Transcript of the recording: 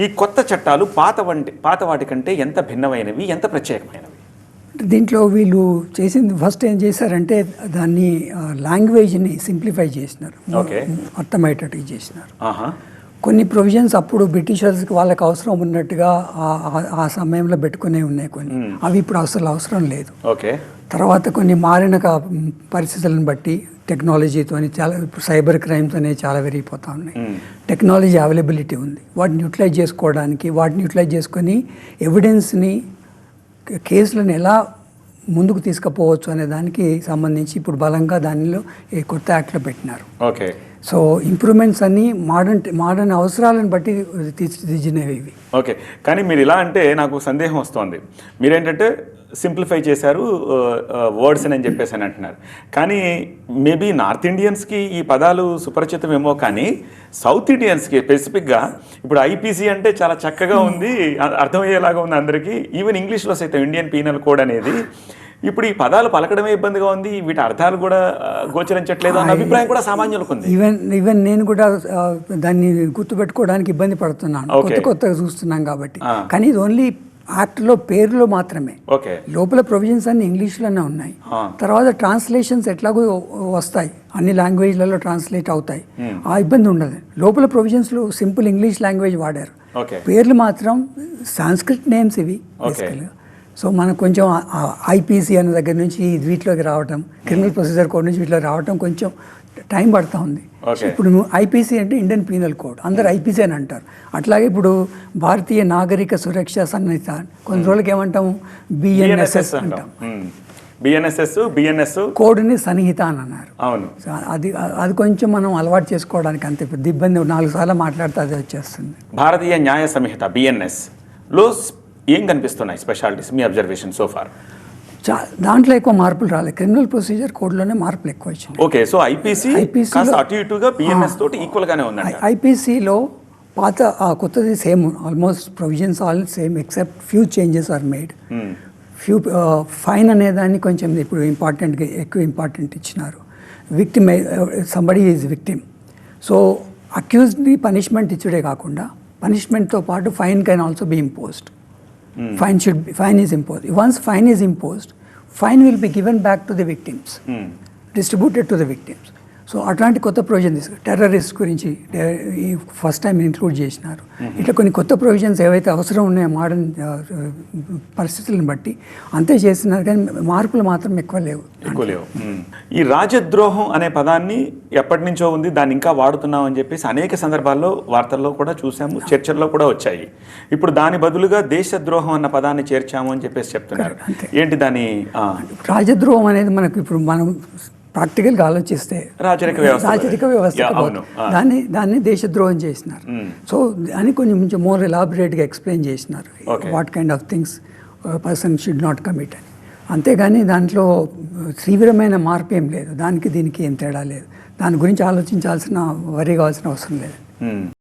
ఈ కొత్త చట్టాలు పాత వంటి పాత వాటి కంటే ఎంత భిన్నమైనవి ఎంత ప్రత్యేకమైనవి? దీంట్లో వీళ్ళు చేసింది ఫస్ట్ ఏం చేశారంటే దాన్ని లాంగ్వేజ్ని సింప్లిఫై చేసినారు. Okay. అర్థమయ్యేటట్టు చేసినారు. ఆహా. కొన్ని ప్రొవిజన్స్ అప్పుడు బ్రిటిషర్స్కి వాళ్ళకి అవసరం ఉన్నట్టుగా ఆ- సమయంలో పెట్టుకునే ఉన్నాయి కొన్ని. అవి ఇప్పుడు అసలు అవసరం లేదు. ఓకే. తర్వాత కొన్ని మారిన పరిస్థితులను బట్టి టెక్నాలజీతో చాలా ఇప్పుడు సైబర్ క్రైమ్స్ అనేవి చాలా పెరిగిపోతా ఉన్నాయి. టెక్నాలజీ అవైలబిలిటీ ఉంది. వాటిని యూటిలైజ్ చేసుకోవడానికి వాటిని యూటిలైజ్ చేసుకొని ఎవిడెన్స్ని కేసులను ఎలా ముందుకు తీసుకుపోవచ్చు అనే దానికి సంబంధించి ఇప్పుడు బలంగా దానిలో కొత్త యాక్ట్లో పెట్టినారు. ఓకే. సో ఇంప్రూవ్మెంట్స్ అన్నీ మోడర్న్ మోడర్న్ అవసరాలను బట్టి తీర్చిదిద్దినవి ఇవి. ఓకే. కానీ మీరు ఇలా అంటే నాకు సందేహం వస్తోంది. మీరేంటంటే సింప్లిఫై చేశారు వర్డ్స్ అని చెప్పేసి అని అంటున్నారు. కానీ మేబీ నార్త్ ఇండియన్స్కి ఈ పదాలు సుపరిచితమేమో కానీ సౌత్ ఇండియన్స్కి స్పెసిఫిక్గా ఇప్పుడు ఐపీసీ అంటే చాలా చక్కగా ఉంది అ- అర్థమయ్యేలాగా ఉంది అందరికీ. ఈవెన్ ఇంగ్లీష్లో సైతం ఇండియన్ పీనల్ కోడ్ అనేది ఇప్పుడు ఈ పదాలు పలకడమే ఇబ్బందిగా ఉంది వీటి అర్థాలు కూడా గోచరించట్లేదు అన్న అభిప్రాయం కూడా సామాన్యులకు ఉంది. ఈవెన్ ఈవెన్ నేను కూడా దాన్ని గుర్తుపెట్టుకోవడానికి ఇబ్బంది పడుతున్నాను. కొత్త కొత్తగా చూస్తున్నాం కాబట్టి. కానీ ఇది ఓన్లీ యాక్ట్లో పేర్లో మాత్రమే. లోపల ప్రొవిజన్స్ అన్ని ఇంగ్లీష్లోనే ఉన్నాయి. తర్వాత ట్రాన్స్లేషన్స్ ఎట్లాగో వస్తాయి. అన్ని లాంగ్వేజ్లలో ట్రాన్స్లేట్ అవుతాయి. ఆ ఇబ్బంది ఉండదు. లోపల ప్రొవిజన్స్లో సింపుల్ ఇంగ్లీష్ లాంగ్వేజ్ వాడారు. పేర్లు మాత్రం సాంస్క్రిట్ నేమ్స్ ఇవి బేసికల్గా సో మనకు కొంచెం ఐపీసీ అనే దగ్గర నుంచి వీటిలోకి రావటం క్రిమినల్ ప్రొసీజర్ కోడ్ నుంచి వీటిలోకి రావటం కొంచెం టైం పడుతూ ఉంది. ఇప్పుడు నువ్వు ఐపీసీ అంటే ఇండియన్ పీనల్ కోడ్ అందరు ఐపీసీ అని అంటారు. అట్లాగే ఇప్పుడు భారతీయ నాగరిక సురక్ష సన్నిహిత కొన్ని రోజులకి ఏమంటాము? బిఎన్ఎస్ఎస్ అంటాం. బిఎన్ఎస్ఎస్ బిఎన్ఎస్ కోడ్ని సన్నిహిత అని అన్నారు. అవును. సో అది అది కొంచెం మనం అలవాటు చేసుకోవడానికి అంతే. ఇబ్బంది నాలుగు సార్లు మాట్లాడితే అదే వచ్చేస్తుంది. భారతీయ న్యాయ సంహిత బిఎన్ఎస్లో ఏం కనిపిస్తున్నాయి స్పెషాలిటీస్ మీ అబ్జర్వేషన్ సో ఫార్ చా దాంట్లో ఎక్కువ మార్పులు రాలేదు. క్రిమినల్ ప్రొసీజర్ కోడ్లోనే మార్పులు ఎక్కువ వచ్చినాయి. ఓకే సో ఐపీసీ అటు ఇటుగా తోటి ఐపీసీలో పాత కొత్తది same almost provisions all same except few changes are made few fine అనే దాన్ని కొంచెం ఇప్పుడు ఇంపార్టెంట్గా ఎక్కువ ఇంపార్టెంట్ ఇచ్చినారు. Victim somebody is victim so అక్యూజ్డ్ని punishment ఇచ్చుడే కాకుండా పనిష్మెంట్తో పాటు fine can also be imposed mm. fine should be, fine is imposed once fine is imposed fine will be given back to the victims mm. distributed to the victims so అట్లాంటి కొత్త provision తీసుకు terrorist గురించి ఈ first time include చేసినారు. ఇట్లా కొన్ని కొత్త provisions ఏవైతే అవసరం ఉన్నాయో మోడర్న్ పరిస్థితులను బట్టి అంతే చేస్తున్నారు కానీ మార్పులు మాత్రం ఎక్కువ లేవు. ఎక్కువ లేవు. ఈ రాజద్రోహం అనే పదాన్ని ఎప్పటి నుంచో ఉంది దాన్ని ఇంకా వాడుతున్నాం అని చెప్పేసి అనేక సందర్భాల్లో వార్తల్లో కూడా చూసాము చర్చల్లో కూడా వచ్చాయి. ఇప్పుడు దాని బదులుగా దేశద్రోహం అన్న పదాన్ని చేర్చాము అని చెప్పేసి చెప్తున్నారు. ఏంటి దాని రాజద్రోహం అనేది మనకు ఇప్పుడు మనం ప్రాక్టికల్గా ఆలోచిస్తే రాజరిక వ్యవస్థ. దాన్ని దాన్ని దేశద్రోహం చేసినారు. సో అని కొంచెం కొంచెం మోర్ ఎలాబరేట్గా ఎక్స్ప్లెయిన్ చేసినారు. What kind of things person should not commit అని. అంతేగాని దాంట్లో తీవ్రమైన మార్పు ఏం లేదు. దానికి దీనికి ఏం తేడా లేదు. దాని గురించి ఆలోచించాల్సిన వరి కావాల్సిన అవసరం లేదు.